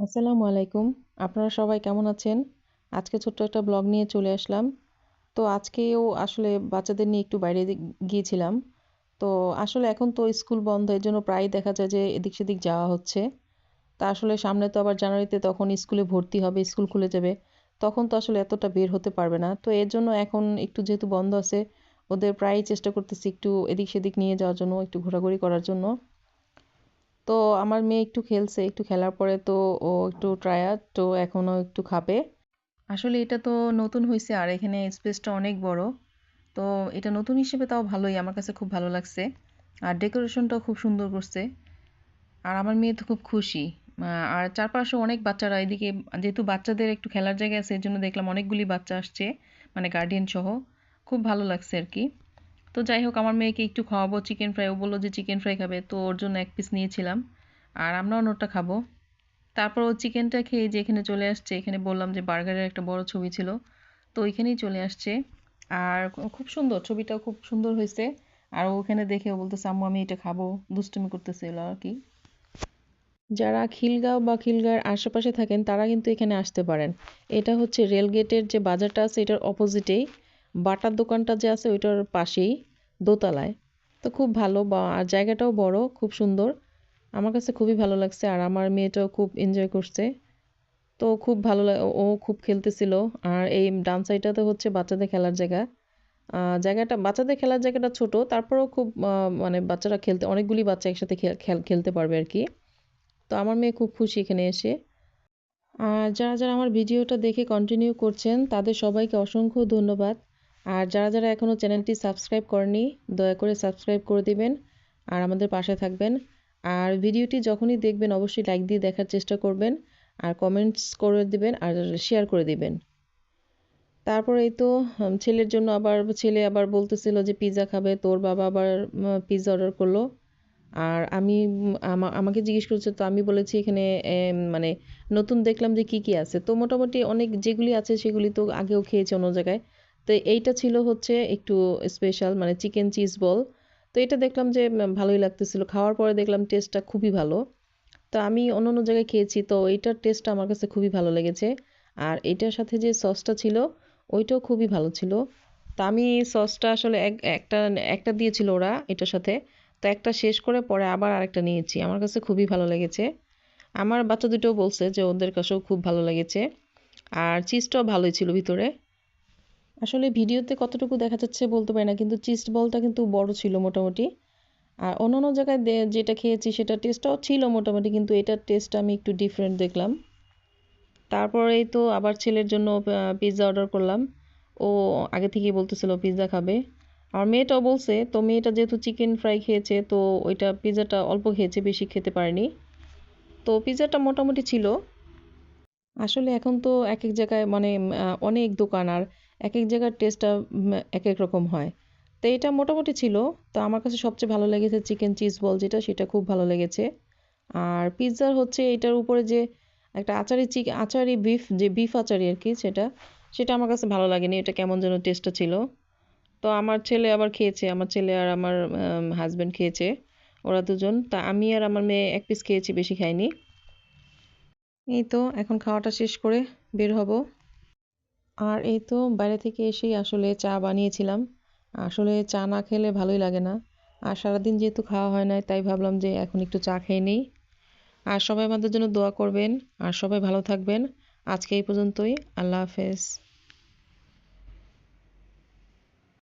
আসসালামু আলাইকুম। আপনারা সবাই কেমন আছেন? আজকে ছোট্ট একটা ব্লগ নিয়ে চলে আসলাম। তো আজকেও আসলে বাচ্চাদের নিয়ে একটু বাইরে গিয়েছিলাম। তো আসলে এখন তো স্কুল বন্ধ, এর জন্য প্রায় দেখা যায় যে এদিক সেদিক যাওয়া হচ্ছে। তা আসলে সামনে তো আবার জানুয়ারিতে তখন স্কুলে ভর্তি হবে, স্কুল খুলে যাবে। তখন তো আসলে এতটা বের হতে পারবে না। তো এর জন্য এখন একটু যেহেতু বন্ধ আছে, ওদের প্রায়ই চেষ্টা করতেছি একটু এদিক সেদিক নিয়ে যাওয়ার জন্য, একটু ঘোরাঘুরি করার জন্য। তো আমার মেয়ে একটু খেলছে, একটু খেলার পরে তো ও একটু টায়ার্ড তো এখনও একটু খাবে। আসলে এটা তো নতুন হয়েছে আর এখানে স্পেসটা অনেক বড়। তো এটা নতুন হিসেবে তাও ভালোই, আমার কাছে খুব ভালো লাগছে। আর ডেকোরেশনটাও খুব সুন্দর করছে। আর আমার মেয়ে তো খুব খুশি। আর চারপাশে অনেক বাচ্চারা, এদিকে যেহেতু বাচ্চাদের একটু খেলার জায়গা আছে, এর জন্য দেখলাম অনেকগুলি বাচ্চা আসছে মানে গার্ডিয়ান সহ। খুব ভালো লাগছে আর কি। তো যাই হোক, আমার মেয়েকে একটু খাওয়াবো। চিকেন ফ্রাই ও বলল যে চিকেন ফ্রাই খাবে, তো ওর জন্য এক পিস নিয়েছিলাম। আর আমরাও অন্যটা খাব। তারপর ও চিকেনটা খেয়ে যে এখানে চলে আসছে, এখানে বললাম যে বার্গারের একটা বড় ছবি ছিল, তো ওইখানেই চলে আসছে। আর খুব সুন্দর, ছবিটাও খুব সুন্দর হয়েছে। আর ওখানে দেখে বলতেছে, আম্মু, আমি এটা খাব। দুষ্টুমি করতেছিল আর কি। যারা খিলগাঁও বা খিলগাঁওয়ের আশেপাশে থাকেন, তারা কিন্তু এখানে আসতে পারেন। এটা হচ্ছে রেলগেটের যে বাজারটা আছে, এটার অপোজিটেই বাটার দোকানটা যে আছে ওইটার পাশেই, দোতলায়। তো খুব ভালো বা আর জায়গাটাও বড়, খুব সুন্দর। আমার কাছে খুবই ভালো লাগছে আর আমার মেয়েটাও খুব এনজয় করছে। তো খুব ভালো লাগে ও খুব খেলতেছিল আর এই ডান সাইডটাতে হচ্ছে বাচ্চাদের খেলার জায়গা। জায়গাটা, বাচ্চাদের খেলার জায়গাটা ছোট, তারপরেও খুব মানে বাচ্চারা খেলতে, অনেকগুলি বাচ্চা একসাথে খেল- খেল- খেলতে পারবে আর কি। তো আমার মেয়ে খুব খুশি এখানে এসে। আর যারা যারা আমার ভিডিওটা দেখে কন্টিনিউ করছেন, তাদের সবাইকে অসংখ্য ধন্যবাদ। আর যারা যারা এখনও চ্যানেলটি সাবস্ক্রাইব করেনি দয়া করে সাবস্ক্রাইব করে দিবেন আর আমাদের পাশে থাকবেন। আর ভিডিওটি যখনই দেখবেন, অবশ্যই লাইক দিয়ে দেখার চেষ্টা করবেন আর কমেন্টস করে দিবেন আর শেয়ার করে দিবেন। তারপর এই তো ছেলের জন্য আবার, ছেলে আবার বলতেছিল যে পিৎজা খাবে, তোর বাবা আবার পিৎজা অর্ডার করল। আর আমি, আমা- আমাকে জিজ্ঞেস করছে, তো আমি বলেছি এখানে মানে নতুন দেখলাম যে কি কি আছে। তো মোটামুটি অনেক যেগুলি আছে সেগুলি তো আগেও খেয়েছে অন্য জায়গায়। তো এইটা ছিল হচ্ছে একটু স্পেশাল মানে চিকেন চিজ বল তো এটা দেখলাম যে ভালোই লাগতেছিল। খাওয়ার পরে দেখলাম টেস্টটা খুবই ভালো। তো আমি অন্য অন্য জায়গায় খেয়েছি, তো এইটার টেস্টটা আমার কাছে খুবই ভালো লেগেছে। আর এটার সাথে যে সসটা ছিল, ওইটাও খুবই ভালো ছিল। তা আমি সসটা আসলে এক, একটা একটা দিয়েছিল ওরা এটার সাথে। তো একটা শেষ করে পরে আবার আরেকটা নিয়েছি। আমার কাছে খুবই ভালো লেগেছে। আমার বাচ্চা দুটোও বলছে যে, ওদের কাছেও খুব ভালো লেগেছে। আর চিজটাও ভালোই ছিল ভিতরে। আসলে ভিডিওতে কতটুকু দেখা যাচ্ছে বলতে পারি না, কিন্তু চিজ বলটা কিন্তু বড় ছিল মোটামুটি। আর অন্যান্য জায়গায় যেটা খেয়েছি সেটা টেস্টটাও ছিল মোটামুটি, কিন্তু এটার টেস্ট আমি একটু ডিফারেন্ট দেখলাম। তারপরেই তো আবার ছেলের জন্য পিৎজা অর্ডার করলাম। ও আগে থেকেই বলতেছিল পিৎজা খাবে। আর মেয়েটাও বলছে, তো মেয়েটা যেহেতু চিকেন ফ্রাই খেয়েছে, তো ওইটা পিৎজাটা অল্প খেয়েছে, বেশি খেতে পারেনি। তো পিৎজাটা মোটামুটি ছিল। আসলে এখন তো এক এক জায়গায় মানে অনেক দোকান। আর এক এক জায়গার টেস্টটা এক এক রকম হয়। তো এটা মোটামুটি ছিল। তো আমার কাছে সবচেয়ে ভালো লেগেছে চিকেন চিজ বল যেটা, সেটা খুব ভালো লেগেছে। আর পিৎজার হচ্ছে এটার উপরে যে একটা আচারি চিক আচারি বিফ যে বিফ আচারি আর কি সেটা সেটা আমার কাছে ভালো লাগেনি। এটা কেমন যেন টেস্টটা ছিল। তো আমার ছেলে আবার খেয়েছে, আমার ছেলে আর আমার হাজবেন্ড খেয়েছে, ওরা দুজন। তা আমি আর আমার মেয়ে এক পিস খেয়েছি, বেশি খাইনি। এই তো, এখন খাওয়াটা শেষ করে বের হব। আর এই তো বাইরে থেকে এসেই আসলে চা বানিয়েছিলাম। আসলে চা না খেলে ভালোই লাগে না। আর সারাদিন যেহেতু খাওয়া হয় না তাই ভাবলাম যে এখন একটু চা খেয়ে নিই। আর সবাই আমাদের জন্য দোয়া করবেন। আর সবাই ভালো থাকবেন। আজকে এই পর্যন্তই। আল্লাহ হাফেজ।